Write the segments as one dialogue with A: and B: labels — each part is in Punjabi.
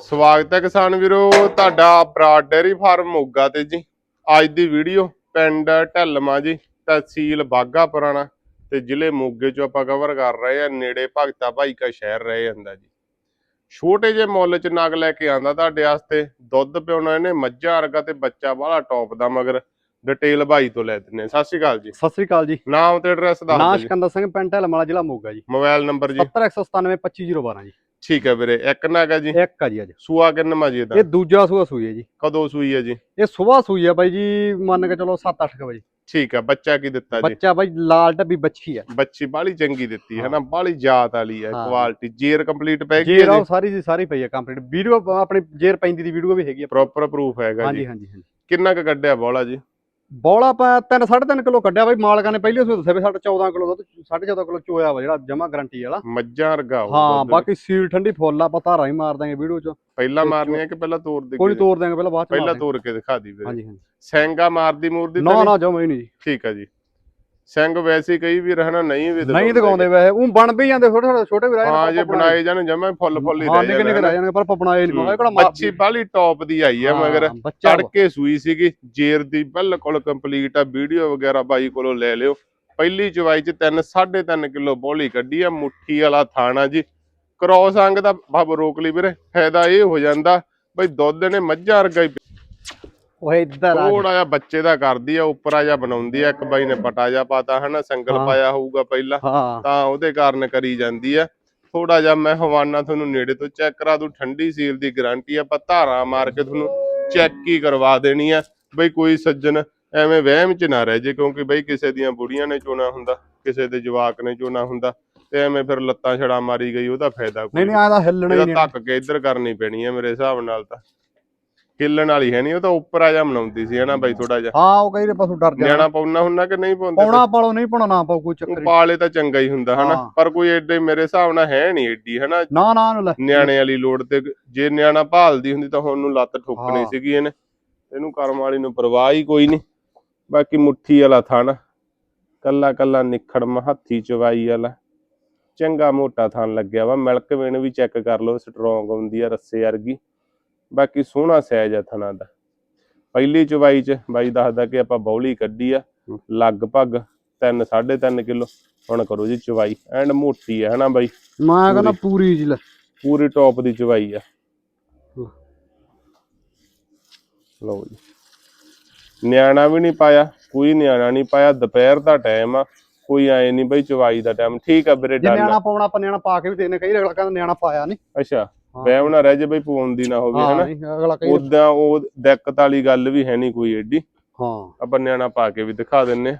A: ਸਵਾਗਤ ਹੈ ਕਿਸਾਨ ਵੀਰੋ ਤੁਹਾਡਾ ਬਰਾਡ ਡੇਅਰੀ ਫਾਰਮ ਮੋਗਾ ਤੇ ਜੀ। ਅੱਜ ਦੀ ਵੀਡੀਓ ਪਿੰਡ ਢੱਲਮਾ ਜੀ ਤਹਿਸੀਲ ਬਾਗਾ ਪੁਰਾਣਾ ਤੇ ਜ਼ਿਲ੍ਹੇ ਮੋਗੇ ਚੋਂ ਆਪਾਂ ਕਵਰ ਕਰ ਰਹੇ ਆ ਨੇੜੇ ਭਗਤਾ ਭਾਈ ਕਾ ਸ਼ਹਿਰ ਰਹੇ ਜਾਂਦਾ ਜੀ। ਛੋਟੇ ਜਿਹੇ ਮੁੱਲ ਚ ਨਗ ਲੈ ਕੇ ਆਂਦਾ ਤੁਹਾਡੇ ਵਾਸਤੇ। ਦੁੱਧ ਪਿਉਣਾ ਇਹਨੇ ਮੱਝਾਂ ਵਰਗਾ ਤੇ ਬੱਚਾ ਬਾਹਲਾ ਟੌਪ ਦਾ ਮਗਰ ਡਿਟੇਲ ਭਾਈ ਤੋਂ ਲੈ ਦਿੰਨੇ ਸਤਿ ਸ਼੍ਰੀ ਅਕਾਲ ਜੀ।
B: ਸਤਿ ਸ੍ਰੀ ਅਕਾਲ ਜੀ।
A: ਨਾਮ ਤੇ ਐਡਰੈਸ ਦੱਸ ਦਿਓ ਜੀ।
B: ਸਿਕੰਦਰ ਸਿੰਘ ਪਿੰਡ ਢਲਮਾਲਾ ਜ਼ਿਲ੍ਹਾ ਮੋਗਾ ਜੀ।
A: ਮੋਬਾਈਲ ਨੰਬਰ ਜੀ।
B: 7197250212 ਜੀ।
A: ਠੀਕ ਹੈ ਵੀਰੇ ਇੱਕ ਨਗ ਹੈ ਜੀ?
B: ਇੱਕ ਆ ਜੀ ਅੱਜ।
A: ਸੂਆ ਕਿੰਨਾ ਜੀ ਇਹਦਾ?
B: ਇਹ ਦੂਜਾ ਸੂਆ ਸੂਈ ਹੈ ਜੀ।
A: ਕਦੋਂ ਸੂਈ ਹੈ ਜੀ?
B: ਇਹ ਸਵੇਰ ਸੂਈ ਆ ਬਾਈ ਜੀ ਮੰਨ ਕੇ ਚਲੋ 7-8 ਵਜੇ।
A: ਠੀਕ ਹੈ ਬੱਚਾ ਕੀ ਦਿੱਤਾ ਜੀ?
B: ਬੱਚਾ ਬਾਈ ਲਾਲ ਡੱਬੀ ਬੱਚੀ ਆ।
A: ਬੱਚੀ ਬਾਲੀ ਚੰਗੀ ਦਿੱਤੀ ਹੈ
B: ਹਾਂ।
A: ਨਾ? ਬਾਲੀ ਜਾਤ ਵਾਲੀ ਹੈ
B: ਹਾਂ।
A: ਕੁਆਲਿਟੀ ਜੇਰ ਕੰਪਲੀਟ ਪੈ ਗਈ ਹੈ
B: ਸਾਰੀ ਦੀ ਸਾਰੀ ਪਈ ਆ ਕੰਪਲੀਟ ਵੀਡੀਓ ਆਪਣੀ ਜੇਰ ਪੈਂਦੀ ਦੀ ਵੀਡੀਓ ਵੀ ਹੈਗੀ ਆ।
A: ਪ੍ਰੋਪਰ ਪ੍ਰੂਫ ਹੈਗਾ
B: ਹਾਂਜੀ
A: ਜੀ।
B: ਹਾਂਜੀ ਹਾਂਜੀ।
A: ਕਿੰਨਾ ਕ ਕੱਢਿਆ ਬੋਲਾ ਜੀ?
B: ਬੌਲਾ ਪਾ 3 3.5 ਕਿਲੋ ਕੱਢਿਆ ਬਾਈ ਮਾਲਕਾਂ ਨੇ ਪਹਿਲੇ ਸੂਏ ਦੱਸਿਆ ਵੀ ਸਾਡਾ 14 ਕਿਲੋ ਦੁੱਧ 14.5 ਕਿਲੋ ਚੋਇਆ ਵਾ ਜਿਹੜਾ ਜਮਾ ਗਾਰੰਟੀ ਵਾਲਾ।
A: ਮੱਝਾਂ ਵਰਗਾ
B: ਹਾਂ। ਬਾਕੀ ਸੀਲ ਠੰਡੀ ਫੁੱਲ ਆ ਪਤਾ ਹੀ ਮਾਰ ਦਾਂਗੇ ਵੀਡੀਓ ਚ।
A: ਪਹਿਲਾਂ ਮਾਰਨੀ ਹੈ ਕਿ ਪਹਿਲਾਂ ਤੋੜ ਦੇ
B: ਕੋਈ ਤੋੜ ਦਾਂਗੇ ਪਹਿਲਾਂ ਬਾਅਦ ਚ
A: ਪਹਿਲਾਂ। ਤੋੜ ਕੇ ਦਿਖਾ ਦੀ ਵੀਰੇ
B: ਹਾਂਜੀ ਹਾਂਜੀ।
A: ਸੈਂਗਾ ਮਾਰਦੀ ਮੂਰਦੀ
B: ਨਾ ਨਾ ਜਮਾ ਹੀ ਨਹੀਂ
A: ਠੀਕ ਹੈ ਜੀ। ਸਿੰਘ ਵੈਸੇ ਹੀ ਕਈ ਵੀ ਰਹਿਣਾ ਨਹੀਂ ਵੀ
B: ਨਹੀਂ ਦਿਖਾਉਂਦੇ ਵੈਸੇ ਉਹ ਬਣ ਵੀ ਜਾਂਦੇ ਛੋਟੇ ਛੋਟੇ ਛੋਟੇ ਵੀ ਰਹਿ
A: ਹਾਂ ਜੇ ਬਣਾਏ ਜਾਣ ਜਮਾ ਫੁੱਲ ਫੁੱਲ ਹੀ
B: ਹਾਂ
A: ਰਹਿ
B: ਨਿੱਕੇ ਨਿੱਕੇ ਰਹਿ ਜਾਣਗੇ ਪਰ ਆਪਾਂ ਬਣਾਏ ਨਹੀਂ ਮਗਾ ਕਿਹੜਾ
A: ਬੱਚੀ ਬਾਲੀ ਟੌਪ ਦੀ ਆਈ ਹੈ ਮਗਰ। ਤੜਕੇ ਸੂਈ ਸੀਗੀ ਜੇਰ ਦੀ ਬਿਲਕੁਲ ਕੰਪਲੀਟ ਆ ਵੀਡੀਓ ਵਗੈਰਾ ਬਾਈ ਕੋਲੋਂ ਲੈ ਲਿਓ। ਪਹਿਲੀ ਚਵਾਈ ਚ 3 3.5 ਕਿਲੋ ਬੋਲੀ ਕੱਢੀ ਆ ਮੁੱਠੀ ਵਾਲਾ ਥਾਣਾ ਜੀ। ਕ੍ਰੋਸ ਅੰਗ ਦਾ ਭਬ ਰੋਕ ਲਈ ਵੀਰੇ ਫਾਇਦਾ ਇਹ ਹੋ ਜਾਂਦਾ ਬਈ ਦੁੱਧ ਨੇ ਮੱਝਾਂ ਵਰਗਾ ਹੀ
B: ਉਹ ਇੱਧਰ ਆ
A: ਥੋੜਾ ਜਿਹਾ ਬੱਚੇ ਦਾ ਕਰਦੀ ਆ ਉੱਪਰਾ ਜਿਹਾ ਬਣਾਉਂਦੀ ਆ ਇੱਕ ਬਾਈ ਨੇ ਪਟਾ ਜਿਹਾ ਪਾਤਾ ਹਨਾ ਸੰਗਲ। ਪਾਇਆ ਹੋਊਗਾ ਪਹਿਲਾਂ ਤਾਂ ਉਹਦੇ ਕਾਰਨ ਕਰੀ ਜਾਂਦੀ ਆ। ਥੋੜਾ ਜਿਹਾ ਮੈਂ ਹਵਾਨਾ ਤੁਹਾਨੂੰ ਨੇੜੇ ਤੋਂ ਚੈੱਕ ਕਰਾ ਦੂੰ ਠੰਡੀ ਸੀਲ ਦੀ ਗਾਰੰਟੀ ਆ ਆਪਾਂ ਧਾਰਾਂ ਮਾਰ ਕੇ ਤੁਹਾਨੂੰ ਚੈੱਕ ਹੀ ਕਰਵਾ ਦੇਣੀ ਆ। ਬਈ ਕੋਈ ਸੱਜਣ ਐਵੇਂ ਵਹਿਮ ਚ ਨਾ ਰਹਿ ਜੇ ਕਿਉਂਕਿ ਬਈ ਕਿਸੇ ਦੀਆਂ ਬੁੜੀਆਂ ਨੇ ਚੋਣਾ ਹੁੰਦਾ ਕਿਸੇ ਦੇ ਜਵਾਕ ਨੇ ਚੋਣਾ ਹੁੰਦਾ ਤੇ ਐਵੇਂ ਫਿਰ ਲੱਤਾਂ ਛੜਾ ਮਾਰੀ ਗਈ ਉਹਦਾ ਫਾਇਦਾ ਕੋਈ
B: ਨਹੀਂ ਨਹੀਂ ਆ ਤਾਂ ਹਿੱਲਣਾ ਹੀ ਨਹੀਂ।
A: ਧੱਕ ਕੇ ਇੱਧਰ ਕਰਨੀ ਪੈਣੀ ਆ ਮੇਰੇ ਹਿਸਾਬ ਨਾਲ ਤਾਂ। ਹਿੱਲਣ ਵਾਲੀ ਹੈ ਨਹੀਂ ਉਹ ਤਾਂ ਉੱਪਰ ਆ ਜਾ ਬਣਾਉਂਦੀ ਸੀ ਹਨਾ ਬਾਈ ਥੋੜਾ ਜਿਹਾ।
B: ਹਾਂ ਉਹ ਕਈ ਪਸ਼ੂ ਡਰ
A: ਨਿਆਣਾ
B: ਜਾਣਾ
A: ਪਾਉਣਾ ਹੁੰਦਾ ਕਿ ਨਹੀਂ ਪਾਉਂਦੇ?
B: ਪਾਉਣਾ ਪਾਲੋ ਨਹੀਂ ਪਾਉਣਾ ਨਾ ਪਾਓ ਕੋਈ ਚੱਕਰ ਨੀ।
A: ਪਾਲੇ ਤਾਂ ਚੰਗਾ ਹੀ ਹੁੰਦਾ ਹਨਾ। ਪਰ ਕੋਈ ਐਡੇ ਮੇਰੇ ਹਿਸਾਬ ਨਾਲ ਹੈ ਨਹੀਂ ਐਡੀ ਹਨਾ।
B: ਨਾ ਨਾ
A: ਨਿਆਣੇ ਵਾਲੀ ਲੋੜ ਤੇ ਜੇ ਨਿਆਣਾ ਭਾਲਦੀ ਹੁੰਦੀ ਤਾਂ ਹੁਣ ਨੂੰ ਲੱਤ ਠੋਕਣੀ। ਸੀਗੀ ਇਹਨੇ। ਇਹਨੂੰ ਕਰਮ ਵਾਲੀ ਨੂੰ ਪਰਵਾਹ ਹੀ ਕੋਈ ਨਹੀਂ ਬਾਕੀ ਮੁੱਠੀ ਵਾਲਾ ਥਣ। ਕੱਲਾ ਕੱਲਾ ਨਿਖੜ ਹੱਥੀ ਚਵਾਈ ਵਾਲਾ। ਚੰਗਾ ਮੋਟਾ ਥਣ ਲੱਗਿਆ ਵਾ। ਮਿਲਕ ਵੇਣ ਵੀ ਚੈੱਕ ਕਰ ਲਓ ਸਟਰੋਂਗ ਹੁੰਦੀ ਆ ਰੱਸੇ ਵਰਗੀ। ਬਾਕੀ ਸੋਹਣਾ ਸਾਈਜ਼ ਆ ਥਣਾ ਦਾ। ਪਹਿਲੀ ਚਵਾਈ ਚ ਬਾਈ ਦੱਸਦਾ ਕਿ ਆਪਾਂ ਬੌਲੀ ਕੱਢੀ ਆ। ਲਗਭਗ 3 3.5 ਕਿਲੋ। ਹੁਣ ਕਰੋ ਜੀ ਚਵਾਈ ਐਂਡ ਮੋਟੀ ਆ ਹਨਾ ਬਾਈ?
B: ਮੈਂ ਕਹਿੰਦਾ ਪੂਰੀ। ਜੀ ਲੈ।
A: ਪੂਰੀ ਟੌਪ ਦੀ ਚਵਾਈ ਆ। ਲਓ ਜੀ। ਨਿਆਣਾ ਵੀ ਨਹੀਂ ਪਾਇਆ ਕੋਈ ਨਿਆਣਾ ਨਹੀਂ ਪਾਇਆ ਦੁਪਹਿਰ ਦਾ ਟਾਈਮ ਆ। ਕੋਈ ਆਏ ਨਹੀਂ ਬਈ ਚਵਾਈ ਦਾ ਟਾਈਮ। ਠੀਕ ਆ ਵੀਰੇ ਡਨ
B: ਨਿਆਣਾ ਪਾਉਣਾ ਆਪਾਂ ਨਿਆਣਾ ਪਾ ਕੇ ਵੀ ਦੇਣੇ ਕਈ ਅਗਲਾ ਕਹਿੰਦਾ ਨਿਆਣਾ ਪਾਇਆ ਨਹੀਂ।
A: ਅੱਛਾ। ਵਹਿਮ ਨਾ ਰਹਿ ਜੇ ਬਈ ਪਵਾਉਣ ਦੀ ਨਾ ਹੋਵੇ ਹਨਾ?
B: ਅਗਲਾ
A: ਉਦਾਂ ਉਹ ਦਿੱਕਤ ਵਾਲੀ ਗੱਲ ਵੀ ਹੈ ਨਹੀਂ ਕੋਈ ਏਡੀ।
B: ਹਾਂ।
A: ਆਪਾਂ ਨਿਆਣਾ ਪਾ ਕੇ ਵੀ ਦਿਖਾ ਦਿੰਨੇ।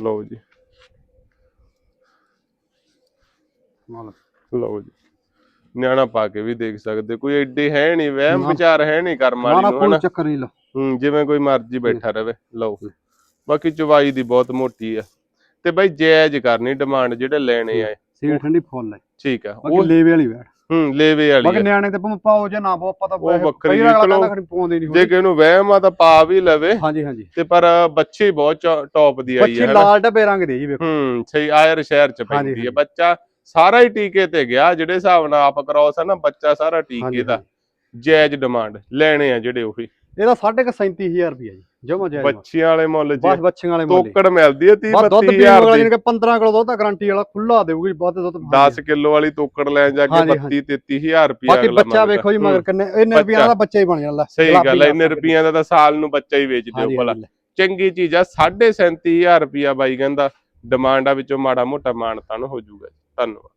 A: ਲਓ ਜੀ। ਲਓ ਜੀ। ਨਿਆਣਾ ਪਾ ਕੇ ਵੀ ਦੇਖ ਸਕਦੇ। ਕੋਈ ਏਡੇ ਹੈ ਨਹੀਂ ਵਹਿਮ। ਵਿਚਾਰ ਹੈ ਨਹੀਂ ਕਰਮ ਵਾਲੀ
B: ਨਾ
A: ਹਨਾ?
B: ਚੱਕਰ ਨਹੀਂ ਲੋ
A: ਹੂੰ ਜਿਵੇਂ ਕੋਈ ਮਰਜ਼ੀ ਬੈਠਾ ਰਵੇ। ਲਓ। ਬਾਕੀ ਚਵਾਈ ਦੀ ਬਹੁਤ ਮੋਟੀ ਆ। ਤੇ ਬਈ ਜਾਇਜ਼ ਕਰਨੀ ਡਿਮਾਂਡ ਜਿਹੜੇ ਲੈਣੇ ਆ।
B: ਸੀਲ ਠੰਡੀ ਫੁੱਲ ਹੈ।
A: ਠੀਕ ਆ। ਉਹ
B: ਲੇਵੇ ਵਾਲੀ ਬੈਠ।
A: ਹੂੰ ਲੇਵੇ ਵਾਲੀ
B: ਬਾਕੀ
A: ਆ।
B: ਨਿਆਣੇ ਤੇ ਭਾਵੇਂ ਪਾਓ ਜੇ ਨਾ ਪਾਓ ਪਤਾ
A: ਉਹ ਵੱਖਰੀ
B: ਕਈ ਅਗਲਾ
A: ਚਲੋ,
B: ਕਹਿੰਦਾ ਖੜੀ ਪਾਉਂਦੇ ਨਹੀਂ
A: ਜੇ ਕਿਸੇ ਨੂੰ ਵਹਿਮ ਆ ਤਾਂ ਪਾ ਵੀ ਲਵੇ।
B: ਹਾਂਜੀ ਹਾਂਜੀ।
A: ਤੇ ਪਰ ਬੱਚੀ ਬਹੁਤ ਟੌਪ ਦੀ ਆਈ
B: ਬੱਚੀ
A: ਹੈ ਹਨਾ।
B: ਲਾਲ ਡੱਬੇ ਰੰਗ ਦੇ ਜੀ ਵੇਖੋ।
A: ਹੂੰ ਸਹੀ ਆਇਰ ਸ਼ਹਿਰ ਚ
B: ਹਾਂਜੀ,
A: ਪੈਂਦੀ ਹੈ
B: ਹਾਂਜੀ।
A: ਬੱਚਾ ਸਾਰਾ ਹੀ ਟੀਕੇ ਤੇ ਗਿਆ ਜਿਹੜੇ ਹਿਸਾਬ ਨਾਲ ਆਪ ਕਰਾਉਸ ਆ ਨਾ ਬੱਚਾ ਸਾਰਾ ਟੀਕੇ ਦਾ। ਜਾਇਜ਼ ਡਿਮਾਂਡ ਲੈਣੇ ਆ ਜਿਹੜੇ ਉਹੀ
B: ਇਹਦਾ 37000 ਰੁਪਏ ਜੀ ਜਮਾ ਜਾਇਜ਼
A: ਬੱਚੀਆਂ ਵਾਲੇ ਮੁੱਲ ਜੀ।
B: ਬਸ ਬੱਚਿਆਂ ਵਾਲੇ ਮੁੱਲ
A: ਤੋਕੜ ਮਿਲਦੀ ਹੈ 30
B: ਬਸ ਦੁੱਧ ਪੀਣ
A: 32000
B: ਵਾਲਾ
A: ਦੀ।
B: ਜਿਹਨੇ ਕਿ 15 ਕਿਲੋ ਦੁੱਧ ਦਾ ਗਾਰੰਟੀ ਵਾਲਾ ਖੁੱਲਾ ਦੇਊਗੀ ਵੱਧ ਦੁੱਧ
A: 10 ਕਿਲੋ ਵਾਲੀ ਤੋਕੜ ਲੈਣ ਜਾ ਕੇ
B: ਹਾਂਜੀ,
A: 32 33000 ਰੁਪਏ
B: ਬਾਕੀ ਬੱਚਾ ਵੇਖੋ ਜੀ ਮਗਰ ਕਿੰਨੇ ਇੰਨੇ ਰੁਪਈਆ ਦਾ ਬੱਚਾ ਹੀ ਬਣ ਜਾਂਦਾ
A: ਸਹੀ ਗੱਲ ਹੈ ਇੰਨੇ ਰੁਪਈਆਂ ਦਾ ਤਾਂ ਸਾਲ ਨੂੰ ਬੱਚਾ ਹੀ ਵੇਚ ਦਿਓ ਭਲਾ। ਚੰਗੀ ਚੀਜ਼ ਆ 37500 ਰੁਪਿਆ ਬਾਈ ਕਹਿੰਦਾ ਡਿਮਾਂਡ ਆ ਵਿੱਚੋਂ ਮਾੜਾ ਮੋਟਾ ਮਾਨਤਾਨ ਹੋ ਜਾਊਗਾ ਜੀ। ਧੰਨਵਾਦ।